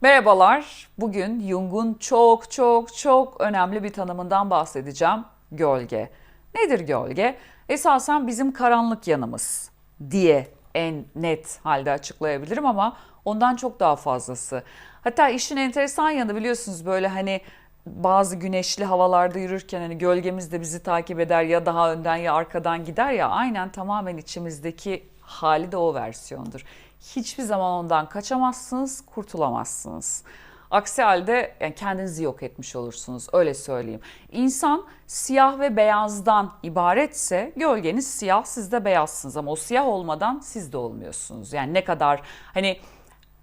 Merhabalar. Bugün Jung'un çok çok çok önemli bir tanımından bahsedeceğim. Gölge. Nedir gölge? Esasen bizim karanlık yanımız diye en net halde açıklayabilirim ama ondan çok daha fazlası. Hatta işin enteresan yanı biliyorsunuz böyle hani bazı güneşli havalarda yürürken hani gölgemiz de bizi takip eder ya daha önden ya arkadan gider ya aynen tamamen içimizdeki hali de o versiyondur. Hiçbir zaman ondan kaçamazsınız, kurtulamazsınız. Aksi halde yani kendinizi yok etmiş olursunuz öyle söyleyeyim. İnsan siyah ve beyazdan ibaretse gölgeniz siyah siz de beyazsınız ama o siyah olmadan siz de olmuyorsunuz. Yani ne kadar hani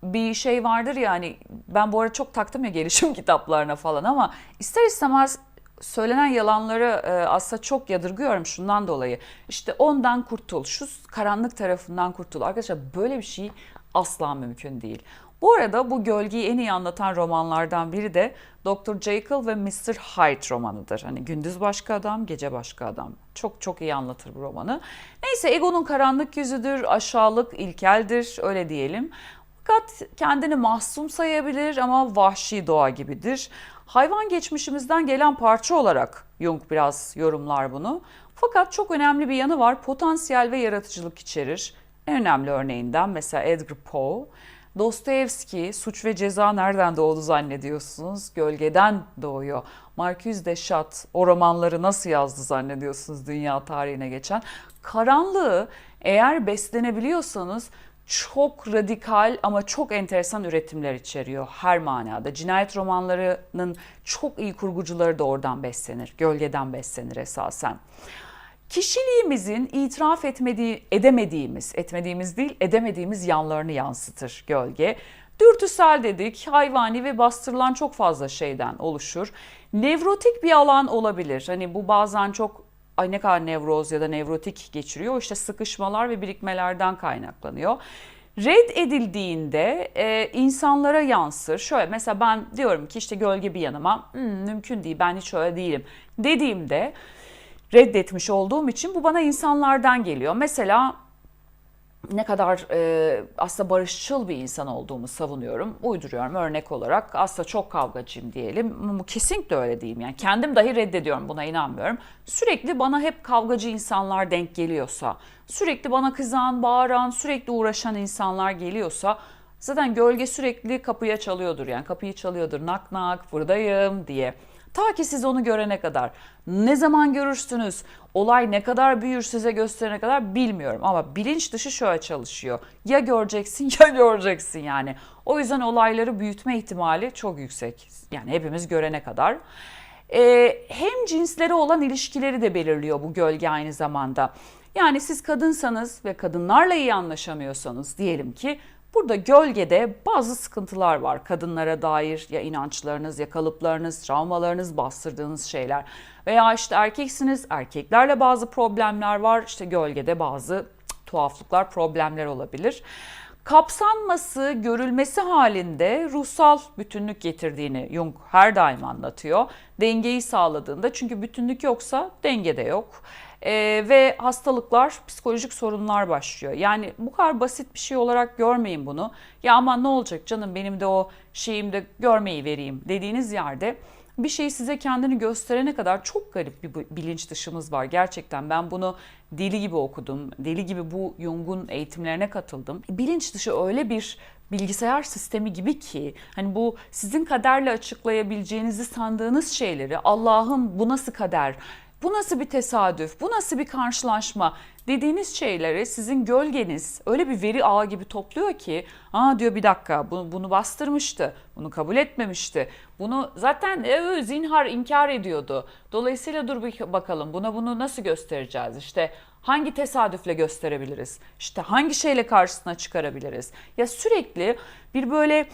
bir şey vardır ya hani ben bu arada çok taktım ya gelişim kitaplarına falan ama ister istemez söylenen yalanları e, aslında çok yadırgıyorum şundan dolayı. İşte ondan kurtul, şu karanlık tarafından kurtul. Arkadaşlar böyle bir şey asla mümkün değil. Bu arada bu gölgeyi en iyi anlatan romanlardan biri de Dr. Jekyll ve Mr. Hyde romanıdır. Hani gündüz başka adam, gece başka adam. Çok çok iyi anlatır bu romanı. Neyse egonun karanlık yüzüdür, aşağılık ilkeldir öyle diyelim. Fakat kendini mahzun sayabilir ama vahşi doğa gibidir. Hayvan geçmişimizden gelen parça olarak Jung biraz yorumlar bunu. Fakat çok önemli bir yanı var. Potansiyel ve yaratıcılık içerir. En önemli örneğinden mesela Edgar Poe. Dostoyevski Suç ve Ceza nereden doğdu zannediyorsunuz? Gölgeden doğuyor. Marcus de Sade o romanları nasıl yazdı zannediyorsunuz dünya tarihine geçen? Karanlığı eğer beslenebiliyorsanız çok radikal ama çok enteresan üretimler içeriyor her manada. Cinayet romanlarının çok iyi kurgucuları da oradan beslenir, gölgeden beslenir esasen. Kişiliğimizin itiraf etmediği, edemediğimiz, etmediğimiz değil, edemediğimiz yanlarını yansıtır gölge. Dürtüsel dedik, hayvani ve bastırılan çok fazla şeyden oluşur. Nevrotik bir alan olabilir. Hani bu bazen çok ay ne kadar nevroz ya da nevrotik geçiriyor. İşte sıkışmalar ve birikmelerden kaynaklanıyor. Red edildiğinde e, insanlara yansır. Şöyle mesela ben diyorum ki işte gölge bir yanıma hmm, mümkün değil ben hiç öyle değilim dediğimde reddetmiş olduğum için bu bana insanlardan geliyor. Mesela ne kadar e, aslında barışçıl bir insan olduğumu savunuyorum. Uyduruyorum örnek olarak. Aslında çok kavgacıyım diyelim. Kesinlikle öyle değilim. Yani kendim dahi reddediyorum buna inanmıyorum. Sürekli bana hep kavgacı insanlar denk geliyorsa, sürekli bana kızan, bağıran, sürekli uğraşan insanlar geliyorsa zaten gölge sürekli kapıya çalıyordur. Yani kapıyı çalıyordur. Nak nak buradayım diye. Ta ki siz onu görene kadar. Ne zaman görürsünüz, olay ne kadar büyür size gösterene kadar bilmiyorum. Ama bilinç dışı şöyle çalışıyor. Ya göreceksin ya göreceksin yani. O yüzden olayları büyütme ihtimali çok yüksek. Yani hepimiz görene kadar. Ee, hem cinsleri olan ilişkileri de belirliyor bu gölge aynı zamanda. Yani siz kadınsanız ve kadınlarla iyi anlaşamıyorsanız diyelim ki Burada gölgede bazı sıkıntılar var. Kadınlara dair ya inançlarınız ya kalıplarınız, travmalarınız, bastırdığınız şeyler. Veya işte erkeksiniz, erkeklerle bazı problemler var. İşte gölgede bazı tuhaflıklar, problemler olabilir. Kapsanması, görülmesi halinde ruhsal bütünlük getirdiğini Jung her daim anlatıyor. Dengeyi sağladığında çünkü bütünlük yoksa denge de yok. Ee, ve hastalıklar, psikolojik sorunlar başlıyor. Yani bu kadar basit bir şey olarak görmeyin bunu. Ya aman ne olacak canım benim de o şeyimde görmeyi vereyim dediğiniz yerde bir şey size kendini gösterene kadar çok garip bir bilinç dışımız var. Gerçekten ben bunu deli gibi okudum. Deli gibi bu Jung'un eğitimlerine katıldım. Bilinç dışı öyle bir bilgisayar sistemi gibi ki hani bu sizin kaderle açıklayabileceğinizi sandığınız şeyleri Allah'ım bu nasıl kader? Bu nasıl bir tesadüf? Bu nasıl bir karşılaşma? Dediğiniz şeyleri sizin gölgeniz öyle bir veri ağı gibi topluyor ki aa diyor bir dakika bunu, bunu bastırmıştı, bunu kabul etmemişti. Bunu zaten e, zinhar inkar ediyordu. Dolayısıyla dur bakalım buna bunu nasıl göstereceğiz? İşte hangi tesadüfle gösterebiliriz? İşte hangi şeyle karşısına çıkarabiliriz? Ya sürekli bir böyle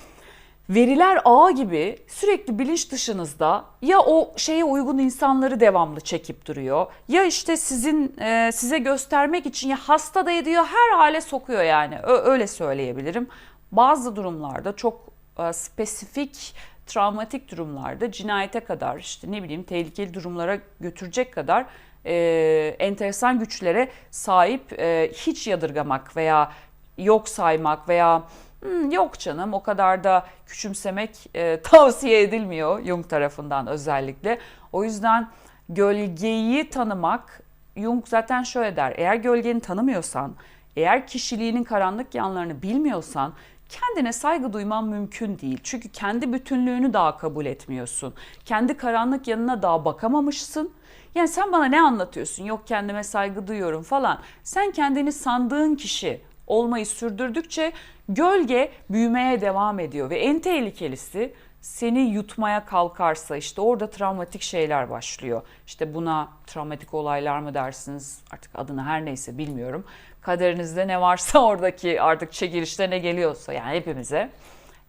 veriler ağı gibi sürekli bilinç dışınızda ya o şeye uygun insanları devamlı çekip duruyor ya işte sizin e, size göstermek için ya hasta da ediyor her hale sokuyor yani öyle söyleyebilirim. Bazı durumlarda çok e, spesifik travmatik durumlarda cinayete kadar işte ne bileyim tehlikeli durumlara götürecek kadar e, enteresan güçlere sahip e, hiç yadırgamak veya yok saymak veya "Hmm, yok canım o kadar da küçümsemek e, tavsiye edilmiyor Jung tarafından özellikle. O yüzden gölgeyi tanımak Jung zaten şöyle der. Eğer gölgeni tanımıyorsan, eğer kişiliğinin karanlık yanlarını bilmiyorsan kendine saygı duyman mümkün değil. Çünkü kendi bütünlüğünü daha kabul etmiyorsun. Kendi karanlık yanına daha bakamamışsın. Yani sen bana ne anlatıyorsun? Yok kendime saygı duyuyorum falan. Sen kendini sandığın kişi olmayı sürdürdükçe gölge büyümeye devam ediyor ve en tehlikelisi seni yutmaya kalkarsa işte orada travmatik şeyler başlıyor. İşte buna travmatik olaylar mı dersiniz artık adını her neyse bilmiyorum. Kaderinizde ne varsa oradaki artık çekilişte ne geliyorsa yani hepimize.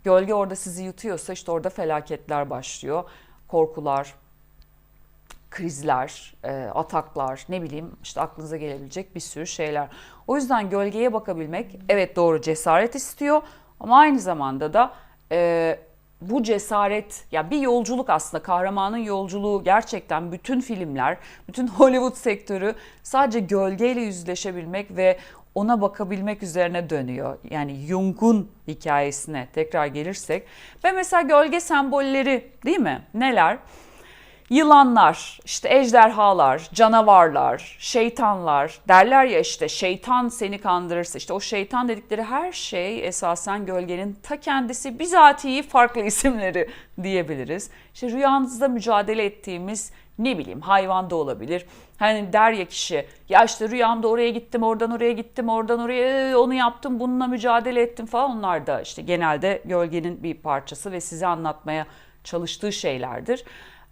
Gölge orada sizi yutuyorsa işte orada felaketler başlıyor. Korkular, krizler, e, ataklar, ne bileyim işte aklınıza gelebilecek bir sürü şeyler. O yüzden gölgeye bakabilmek evet doğru cesaret istiyor ama aynı zamanda da e, bu cesaret ya bir yolculuk aslında kahramanın yolculuğu gerçekten bütün filmler, bütün Hollywood sektörü sadece gölgeyle yüzleşebilmek ve ona bakabilmek üzerine dönüyor. Yani Jung'un hikayesine tekrar gelirsek ve mesela gölge sembolleri değil mi? Neler? Yılanlar, işte ejderhalar, canavarlar, şeytanlar derler ya işte şeytan seni kandırırsa işte o şeytan dedikleri her şey esasen gölgenin ta kendisi bizatihi farklı isimleri diyebiliriz. İşte rüyanızda mücadele ettiğimiz ne bileyim hayvan da olabilir. Hani der ya kişi ya işte rüyamda oraya gittim oradan oraya gittim oradan oraya onu yaptım bununla mücadele ettim falan onlar da işte genelde gölgenin bir parçası ve size anlatmaya çalıştığı şeylerdir.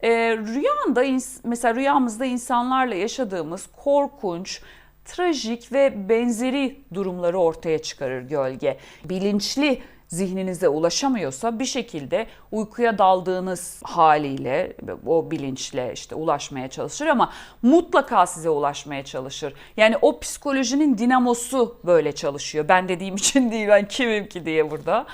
E, rüyanda mesela rüyamızda insanlarla yaşadığımız korkunç, trajik ve benzeri durumları ortaya çıkarır gölge. Bilinçli zihninize ulaşamıyorsa bir şekilde uykuya daldığınız haliyle o bilinçle işte ulaşmaya çalışır ama mutlaka size ulaşmaya çalışır. Yani o psikolojinin dinamosu böyle çalışıyor. Ben dediğim için değil ben kimim ki diye burada.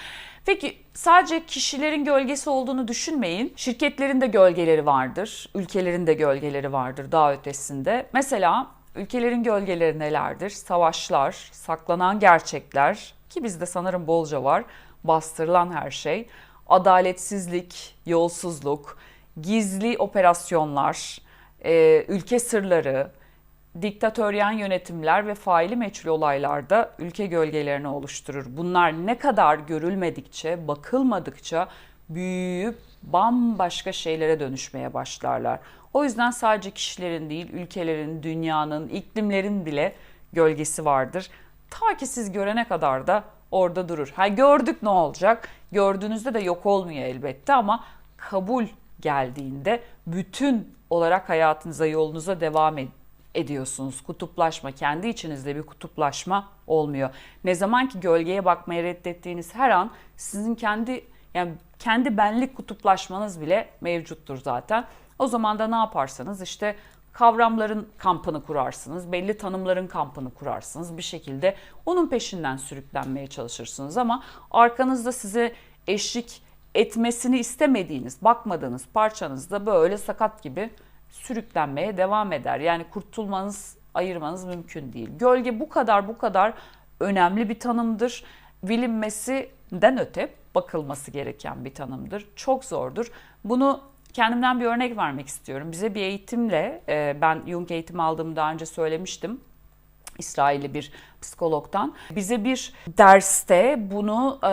Peki sadece kişilerin gölgesi olduğunu düşünmeyin. Şirketlerin de gölgeleri vardır, ülkelerin de gölgeleri vardır daha ötesinde. Mesela ülkelerin gölgeleri nelerdir? Savaşlar, saklanan gerçekler ki bizde sanırım bolca var. Bastırılan her şey, adaletsizlik, yolsuzluk, gizli operasyonlar, e, ülke sırları, diktatöryen yönetimler ve faili meçhul olaylarda ülke gölgelerini oluşturur. Bunlar ne kadar görülmedikçe, bakılmadıkça büyüyüp bambaşka şeylere dönüşmeye başlarlar. O yüzden sadece kişilerin değil, ülkelerin, dünyanın, iklimlerin bile gölgesi vardır. Ta ki siz görene kadar da orada durur. Ha gördük ne olacak? Gördüğünüzde de yok olmuyor elbette ama kabul geldiğinde bütün olarak hayatınıza, yolunuza devam ed- ediyorsunuz. Kutuplaşma, kendi içinizde bir kutuplaşma olmuyor. Ne zaman ki gölgeye bakmayı reddettiğiniz her an sizin kendi yani kendi benlik kutuplaşmanız bile mevcuttur zaten. O zaman da ne yaparsanız işte kavramların kampını kurarsınız, belli tanımların kampını kurarsınız. Bir şekilde onun peşinden sürüklenmeye çalışırsınız ama arkanızda size eşlik etmesini istemediğiniz, bakmadığınız parçanızda böyle sakat gibi sürüklenmeye devam eder. Yani kurtulmanız, ayırmanız mümkün değil. Gölge bu kadar bu kadar önemli bir tanımdır. Bilinmesinden öte bakılması gereken bir tanımdır. Çok zordur. Bunu kendimden bir örnek vermek istiyorum. Bize bir eğitimle, e, ben Jung eğitimi aldığımı daha önce söylemiştim. İsrailli bir psikologdan. Bize bir derste bunu e,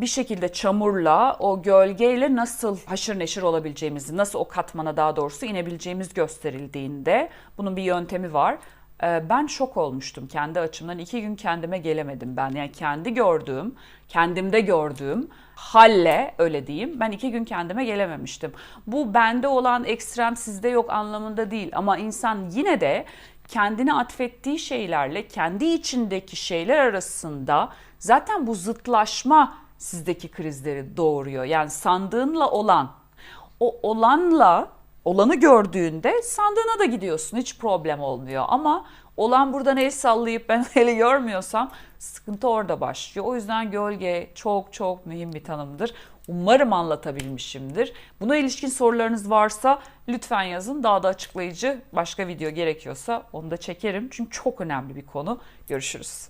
bir şekilde çamurla, o gölgeyle nasıl haşır neşir olabileceğimizi, nasıl o katmana daha doğrusu inebileceğimiz gösterildiğinde bunun bir yöntemi var. E, ben şok olmuştum kendi açımdan. iki gün kendime gelemedim ben. Yani kendi gördüğüm, kendimde gördüğüm halle öyle diyeyim. Ben iki gün kendime gelememiştim. Bu bende olan ekstrem sizde yok anlamında değil. Ama insan yine de kendine atfettiği şeylerle kendi içindeki şeyler arasında zaten bu zıtlaşma sizdeki krizleri doğuruyor. Yani sandığınla olan, o olanla olanı gördüğünde sandığına da gidiyorsun hiç problem olmuyor ama Olan buradan el sallayıp ben eli görmüyorsam sıkıntı orada başlıyor. O yüzden gölge çok çok mühim bir tanımdır. Umarım anlatabilmişimdir. Buna ilişkin sorularınız varsa lütfen yazın. Daha da açıklayıcı başka video gerekiyorsa onu da çekerim. Çünkü çok önemli bir konu. Görüşürüz.